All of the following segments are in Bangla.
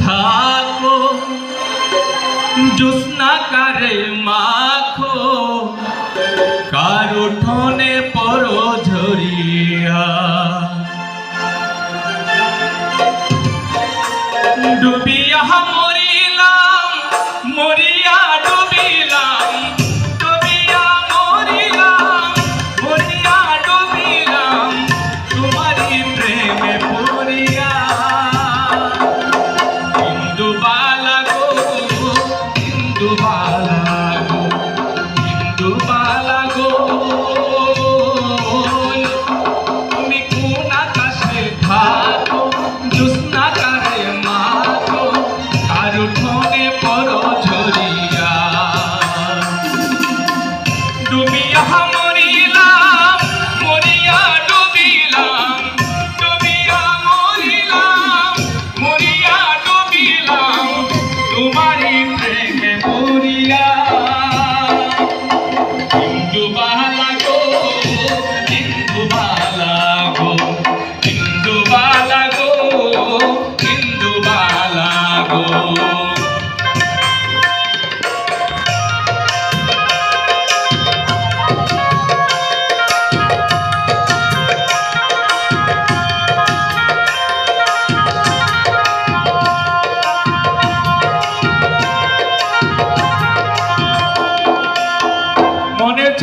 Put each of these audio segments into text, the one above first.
থাকো জোৎস্না কারে মাখো কার উঠোন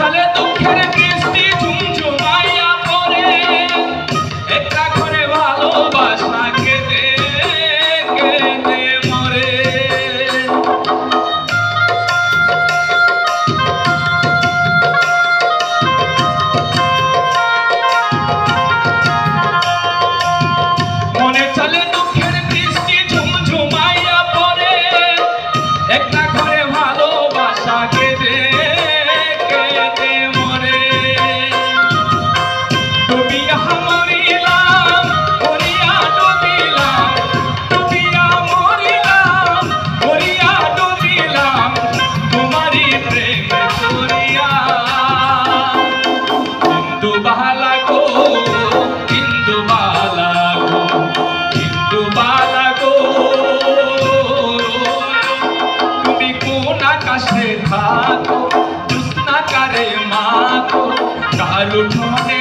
sale todo. से था को दुष्ना करे माँ को कालू ठोने